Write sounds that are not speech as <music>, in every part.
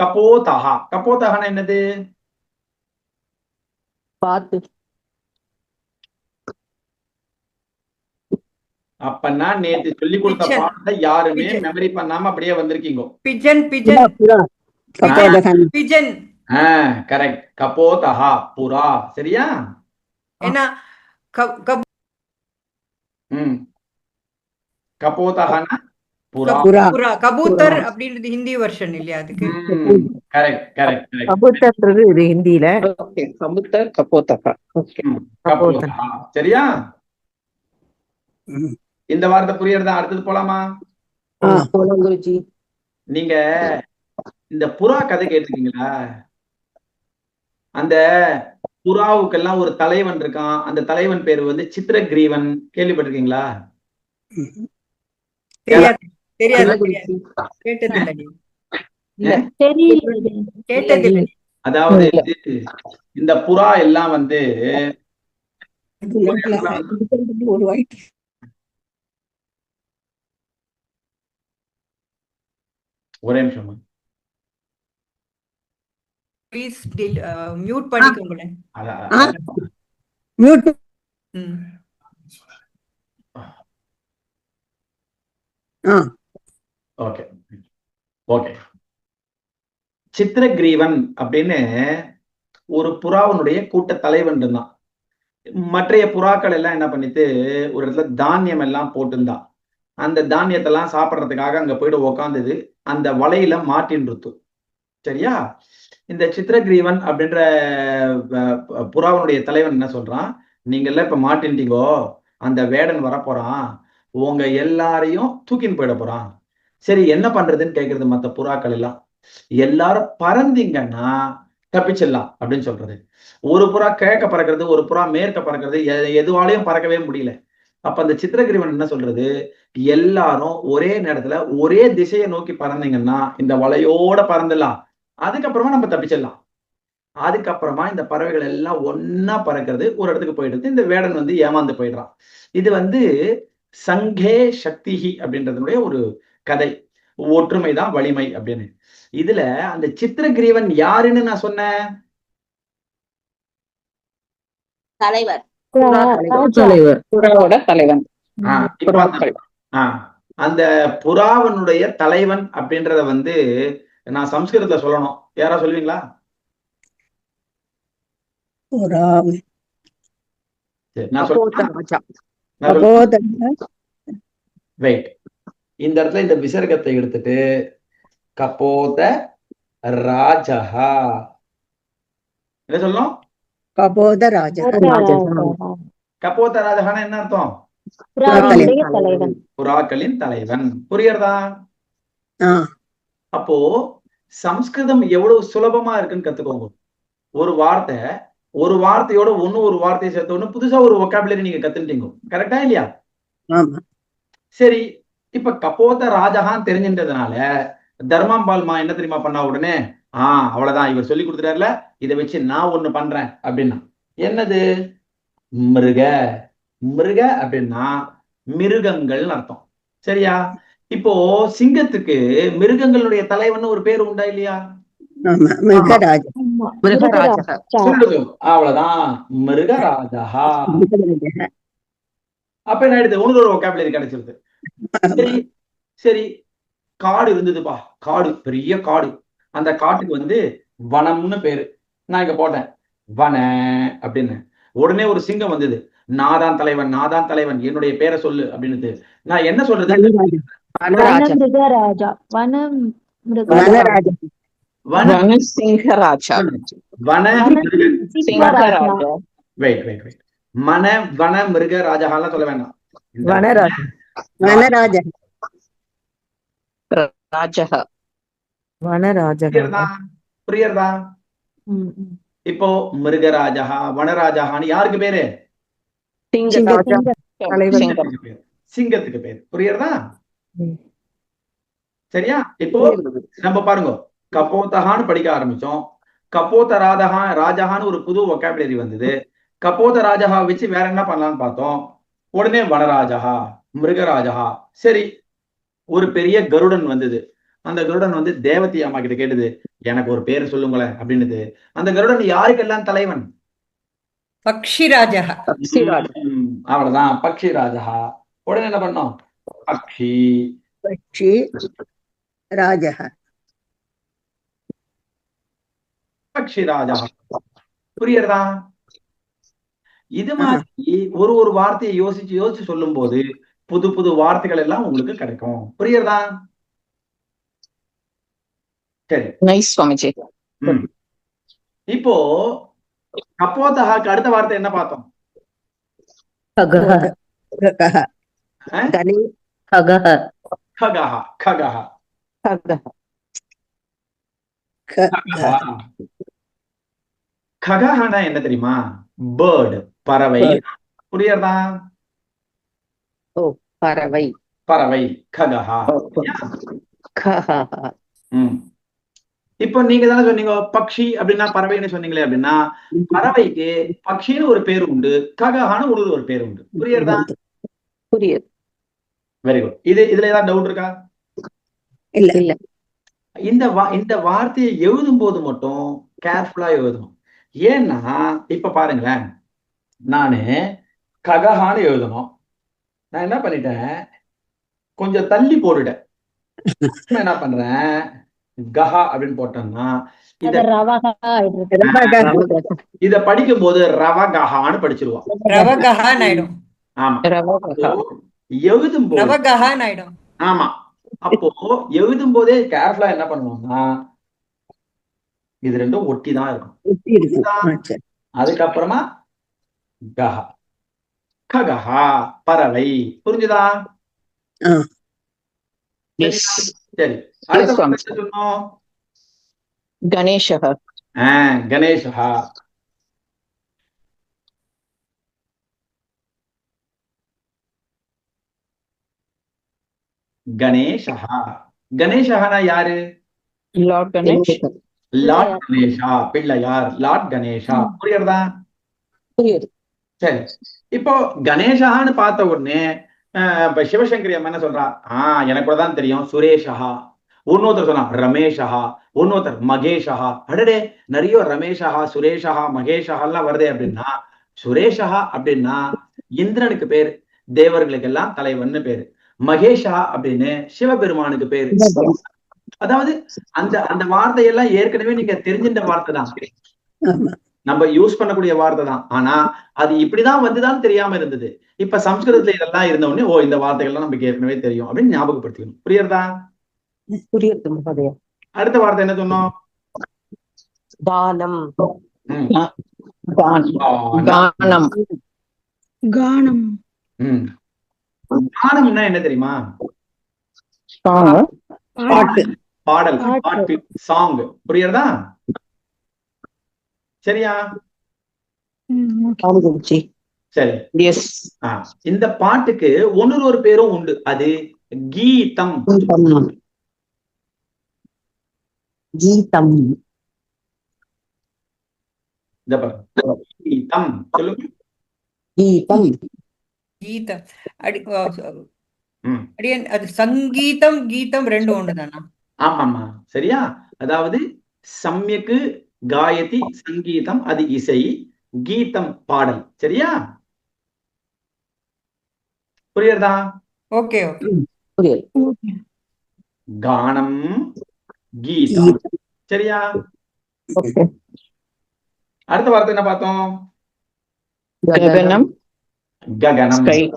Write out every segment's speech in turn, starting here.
கபோதஹா. கபோதஹான்னா என்னது? பார்த்து. அப்பன்னா நேத்து சொல்லி கொடுத்த. பாடத்தை யாருமே. மெமரி பண்ணாம அப்படியே வந்திருக்கீங்க. Pigeon pigeon. கபோதகன் பிஜன். ஆஹ் கரெக்ட் கபோதஹா புறா. சரியா? ஏன்னா கப்- கப்- ம். கபோதஹானா? கபூத்தர். அப்படின்றது ஹிந்தி வெர்ஷன் இல்லையா அதுக்கு? கபூத்தர்ன்றது இது கபுத்தர் கபோத்தகா சரியா. இந்த வார்த்தை புரியறதா? அடுத்தது போலாமா? நீங்க இந்த புறா கதை கேட்டிருக்கீங்களா? அந்த புறாவுக்கெல்லாம் ஒரு தலைவன் இருக்கான். அந்த தலைவன் பேரு வந்து சித்திரகிரீவன். கேள்விப்பட்டிருக்கீங்களா? தெரியாது. கேட்டதில்லை கேட்டதில்லை. அதாவது இந்த புறா எல்லாம் வந்து ஒரு நிமிஷம் ப்ளீஸ் மியூட் பண்ணிக்கோங்களேன். அத- ஆ. ஓகே ஓகே சித்திரகிரீவன் அப்படின்னு ஒரு புறாவினுடைய கூட்ட தலைவன் இருந்தான். மற்றைய புறாக்கள் எல்லாம் என்ன பண்ணிட்டு ஒரு இடத்துல தானியம் எல்லாம் போட்டிருந்தான். அந்த தானியத்தெல்லாம் சாப்பிட்றதுக்காக அங்க போயிட்டு உக்காந்தது. அந்த வலையில மாட்டின் சரியா? இந்த சித்திரகிரீவன் அப்படின்ற புறாவனுடைய புறாவினுடைய தலைவன் என்ன சொல்றான்? நீங்க எல்லாம் இப்ப மாட்டின்ட்டீங்கோ அந்த வேடன் வரப்போறான். உங்க எல்லாரையும் தூக்கின்னு போயிட போறான். சரி என்ன பண்றதுன்னு கேட்கறது மத்த புறாக்கள் எல்லாம்? எல்லாரும் பறந்தீங்கன்னா தப்பிச்சிடலாம் அப்படின்னு சொல்றது. ஒரு புறா கிழக்க பறக்கிறது ஒரு புறா மேற்க பறக்கிறது எதுவாலையும் பறக்கவே முடியல. அப்ப அந்த சித்திரகிரிவன் என்ன சொல்றது? எல்லாரும் ஒரே நேரத்துல ஒரே திசையை நோக்கி பறந்தீங்கன்னா இந்த வலையோட பறந்துடலாம். அதுக்கப்புறமா நம்ம தப்பிச்சிடலாம். அதுக்கப்புறமா இந்த பறவைகள் எல்லாம் ஒன்னா பறக்கிறது ஒரு இடத்துக்கு போயிடுது இந்த வேடன் வந்து ஏமாந்து போயிடுறான். இது வந்து சங்கே சக்திஹி அப்படின்றதுடைய ஒரு கதை. ஒற்றுமை தான் வலிமை அப்படின்னு. இதுல அந்த சித்திரகிரீவன் யாருன்னு நான் சொன்னேன்? தலைவர். தலைவன். அந்த- புறாவனுடைய தலைவன் அப்படின்றத வந்து நான் சம்ஸ்கிருதத்துல சொல்லணும். யாரா சொல்லுவீங்களா நான் சொல்றேன். வெயிட் இந்த இடத்துல இந்த விசர்க்கத்தை எடுத்துட்டு கபோத ராஜஹா. என்ன சொல்லணும் கபோதராஜா கபோத ராஜஹானா என்ன அர்த்தம்? புறாக்களின் தலைவன். புரியறதா? அப்போ சம்ஸ்கிருதம் எவ்வளவு சுலபமா இருக்குன்னு கத்துக்கோங்க. ஒரு வார்த்தை ஒரு வார்த்தையோட ஒண்ணு ஒரு வார்த்தையை சேர்த்த உடனே புதுசா ஒரு ஒக்காபுலரி நீங்க கத்துட்டீங்க கரெக்டா இல்லையா? சரி இப்ப கபோத ராஜகான் தெரிஞ்சின்றதுனால தர்மாம்பால்மா என்ன தெரியுமா பண்ணா உடனே? ஆஹ் அவ்வளவுதான் இவர் சொல்லி கொடுத்துட்டாருல இதை வச்சு நான் ஒண்ணு பண்றேன் அப்படின்னா. என்னது? மிருக. மிருக அப்படின்னா மிருகங்கள்னு அர்த்தம். சரியா? இப்போ சிங்கத்துக்கு மிருகங்களுடைய தலைவன் ஒரு பேர் உண்டா இல்லையா? அவ்வளவுதான். மிருகராஜா. மிருகராஜா. அப்ப என்ன ஆயிடுது? உனக்கு ஒரு ஒக்காபுலரி கிடைச்சிருது. சரி <laughs> சரி. காடு இருந்ததுப்பா. காடு பெரிய காடு. அந்த காட்டுக்கு வந்து வனம்னு பேரு. நான் இங்க போட்டேன். வன அப்படின்னு. உடனே ஒரு சிங்கம் வந்தது. நாதான் தலைவன் நாதான் தலைவன். என்னுடைய பேரை சொல்லு அப்படின்னு நான் என்ன சொல்றது? மன வன மிருக ராஜகாலாம் சொல்ல வேண்டாம் புரியுறதா? புரியுறதா? இப்போ மிருகராஜா வனராஜான்னு யாருக்கு பேரு? சிங்கத்துக்கு பேரு. புரியுறதா. சரியா? இப்போ நம்ம பாருங்க. கப்போத்தகான்னு படிக்க ஆரம்பிச்சோம். கப்போத்த ராதகா ராஜகான்னு ஒரு புது ஒக்காபுலரி வந்தது. கப்போத்த ராஜகா வச்சு வேற என்ன பண்ணலாம்னு பார்த்தோம்? உடனே வனராஜகா. மிருகராஜகா சரி ஒரு பெரிய கருடன் வந்தது. அந்த கருடன் வந்து தேவதி அம்மா கிட்ட கேட்டது எனக்கு ஒரு பேர் சொல்லுங்களேன் அப்படின்னுது. அந்த கருடன் யாருக்கெல்லாம் தலைவன்? பக்ஷிராஜः. பக்ஷிராஜ. அவ்வளவுதான். பக்ஷி ராஜா உடனே என்ன பண்ணோம்? பக்ஷி. பட்சி ராஜः. பக்ஷி ராஜா புரியுறதா? இது மாதிரி ஒரு ஒரு வார்த்தையை யோசிச்சு யோசிச்சு சொல்லும் போது புது புது வார்த்தைகள் எல்லாம் உங்களுக்கு கிடைக்கும். புரியுறதா? சரி. இப்போ கப்போதகாக்கு அடுத்த வார்த்தை என்ன பார்த்தோம்? என்ன தெரியுமா? பேர்டு பறவை. புரியறதா? பறவை. பறவை ம். இப்போ நீங்க தானே சொன்னீங்க பக்ஷி அப்படின்னா பறவைன்னு சொன்னீங்களே அப்படின்னா பறவைக்கு பக்ஷின்னு ஒரு பேர் உண்டு ககஹான்னு ஒரு ஒரு பேர் உண்டு. புரியுறதா புரியுது. வெரி குட் இது இதுல ஏதாவது டவுட் இருக்கா? இல்ல. இல்ல. இந்த வா இந்த வார்த்தையை எழுதும் போது மட்டும் கேர்ஃபுல்லா எழுதணும். ஏன்னா இப்ப பாருங்களேன் நானு ககஹான்னு எழுதணும். நான் என்ன பண்ணிட்டேன்? கொஞ்சம் தள்ளி போட்டுட்டேன். நான் என்ன பண்றேன்? கஹா அப்படின்னு போட்டேன்னா இத படிக்கும் போது ரவகஹான்னு படிச்சிருவோம். ரவகஹான்னு ஆயிடும். ஆமா. எழுதும் போது ஆமா. அப்போ எழுதும் போதே கேர்ஃபுல்லா என்ன பண்ணுவோம்னா இது ரெண்டும் ஒட்டி தான் இருக்கும். அதுக்கப்புறமா கஹ. ககஹா பறவை புரிஞ்சுதா? எஸ் சரி. அடுத்த சொன்னோம்? கணேஷः ஆ, கணேசஹா கணேசஹா கணேசஹனா யாரு? Lord Ganesh lord Ganesha Pillaiyar. Lord Ganesha புரியுறதா? புரியுது. சரி. இப்போ கணேஷான்னு பார்த்த உடனே இப்ப சிவசங்கரி அம்மா என்ன சொல்றா? ஆஹ் எனக்கு கூட தான் தெரியும். சுரேஷா இன்னொருத்தர் சொன்னா ரமேஷா இன்னொருத்தர் மகேஷா அடடே நிறைய ரமேஷா சுரேஷா மகேஷா எல்லாம் வருதே அப்படின்னா சுரேஷா அப்படின்னா இந்திரனுக்கு பேர் தேவர்களுக்கு எல்லாம் தலைவன் பேரு. மகேஷா அப்படின்னு சிவபெருமானுக்கு பேரு. அதாவது அந்த அந்த வார்த்தையெல்லாம் ஏற்கனவே நீங்க தெரிஞ்சின்ற வார்த்தை தான். நம்ம யூஸ் பண்ணக்கூடிய வார்த்தை தான். ஆனா அது இப்படிதான் வந்துதான் தெரியாம இருந்தது. இப்ப சம்ஸ்கிருதத்துல இதெல்லாம் இருந்த உடனே ஓ இந்த வார்த்தைகள்லாம் நமக்கு ஏற்கனவே தெரியும் அப்படின்னு ஞாபகப்படுத்திக்கணும். புரியுறதா? புரியுது அடுத்த வார்த்தை என்ன சொன்னோம்? தானம். தானம். கானம். ம். தானம்னா என்ன தெரியுமா? சாங் பாட்டு. பாடல். பாட்டு. சாங் புரியுறதா? சரியா? சரி. இந்த பாட்டுக்கு ஒன்னொரு ஒரு பேரும் உண்டு. அது கீதம். கீதம். கீதம். சொல்லுங்க. கீதம். கீதம். அடியன் அது சங்கீதம் கீதம் ரெண்டும் ஒண்ணுதானா? ஆமாமா சரியா? அதாவது சம்யக்கு காயதி சங்கீதம் அது இசை கீதம் பாடல். சரியா? புரியுறதா ஓகே கானம் கீதம். சரியா? ஓகே. அடுத்த வார்த்தை என்ன பார்த்தோம்? ககனம். ககனம். ஸ்கை.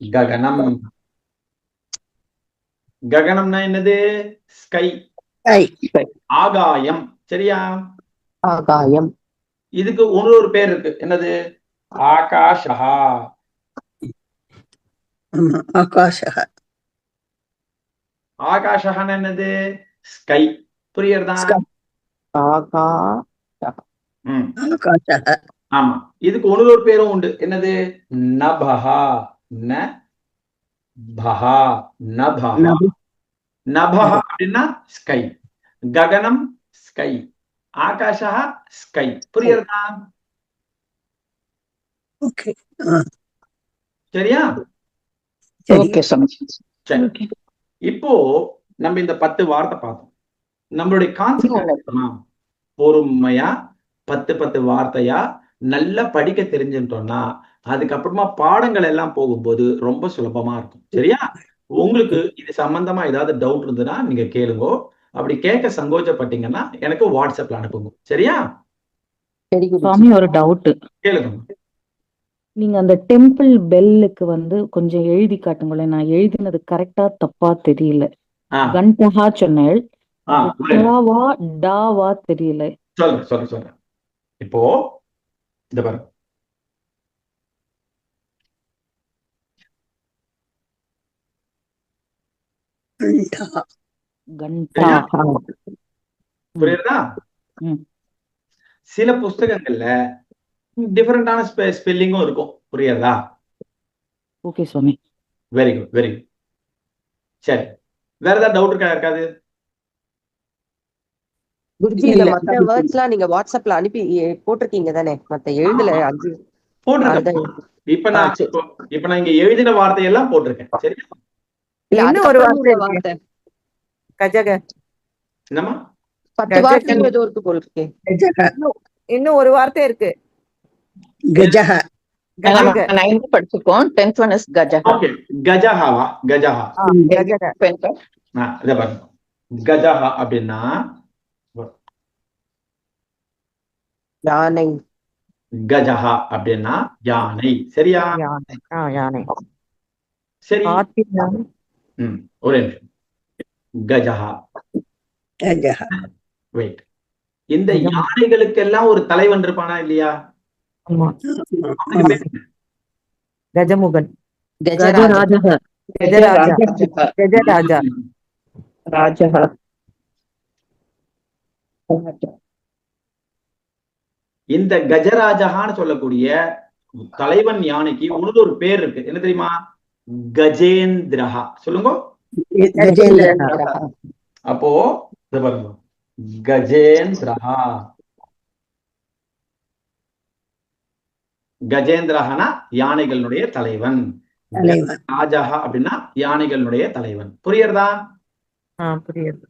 ககனம். ககனம்னா என்னது? ஸ்கை. கை ஆகாயம். சரியா? ஆகாயம். இதுக்கு ஒரு ஒரு பேர் இருக்கு. என்னது? ஆகாஷா ஆமா ஆகாஷः ஆகாஷஹான்னு என்னது? ஸ்கை. புரியுறதா ஆமா. இதுக்கு ஒரு ஒரு பேரும் உண்டு. என்னது? நபஹா. ந பஹா. நபஹா. நபி. நபஹ அப்படின்னா ஸ்கை. ககனம் ஸ்கை ஆகாஷா ஸ்கை புரியுறதா ஓகே சரியா? இப்போ நம்ம இந்த பத்து வார்த்தை பார்த்தோம் நம்மளுடைய கான்செப்ட் பொறுமையா பத்து பத்து வார்த்தையா நல்லா படிக்க தெரிஞ்சுட்டோம்னா அதுக்கப்புறமா பாடங்கள் எல்லாம் போகும்போது ரொம்ப சுலபமா இருக்கும். சரியா? உங்களுக்கு இது சம்பந்தமா ஏதாவது டவுட் இருந்ததுன்னா நீங்க கேளுங்க. அப்படி கேட்க சங்கோச்சப்பட்டீங்கன்னா எனக்கு வாட்ஸ்அப்ல அனுப்புங்க. சரியா? சுவாமி ஒரு டவுட் கேளுங்க. நீங்க அந்த டெம்பிள் பெல்லுக்கு வந்து கொஞ்சம் எழுதி காட்டுங்களேன் நான் எழுதினது கரெக்டா தப்பா தெரியல. கண்டஹா சொன்னேள். டாவா டாவா தெரியல. சொல்றேன் சொல்றேன் சொல்றேன் இப்போ இந்த பாருங்க. புரியுதா. சில புஸ்தகங்கள்ல டிஃபரெண்டான ஸ்பெல்லிங்கும் இருக்கும். புரியுறதா ஓகே சுவாமி. வெரி குட் வெரி குட் சரி. வேற ஏதாவது டவுட் இருக்கா இருக்காது மத்த வேர்ட்ஸ் எல்லாம் நீங்க வாட்ஸ்அப்ல அனுப்பி போட்டிருக்கீங்க தானே? மத்த எழுதல அஞ்சு. போட்டிருக்கேன். இப்ப நான். இப்போ நான் இங்க எழுதின வார்த்தையெல்லாம் போட்டிருக்கேன். சரி ஒரு வார்த்தை. கஜக. பத்து ஏதோ போல் இருக்கே இன்னும் ஒரு வார்த்தை இருக்கு. கஜக. படிச்சிருக்கோம். டென்த் ஒன் இஸ் கஜஹாவா? கஜஹா. கஜஹா அப்படின்னா? யானை. கஜஹா அப்படின்னா யானை. சரியா? யானை. ஆ யானை. சரி. ஒரே நிமிஷம். கஜஹா. வெயிட் இந்த யானைகளுக்கெல்லாம் ஒரு தலைவன் இருப்பானா இல்லையா? கஜமுகன். இந்த கஜராஜகான்னு சொல்லக்கூடிய தலைவன் யானைக்கு உனது ஒரு பேர் இருக்கு. என்ன தெரியுமா? கஜேந்திரஹா. சொல்லுங்க. அப்போ பாருங்க. கஜேந்திரஹா. கஜேந்திரஹனா யானைகளுடைய தலைவன். ராஜஹா அப்படின்னா யானைகளுடைய தலைவன். புரியுறதா? ஆ புரியுது.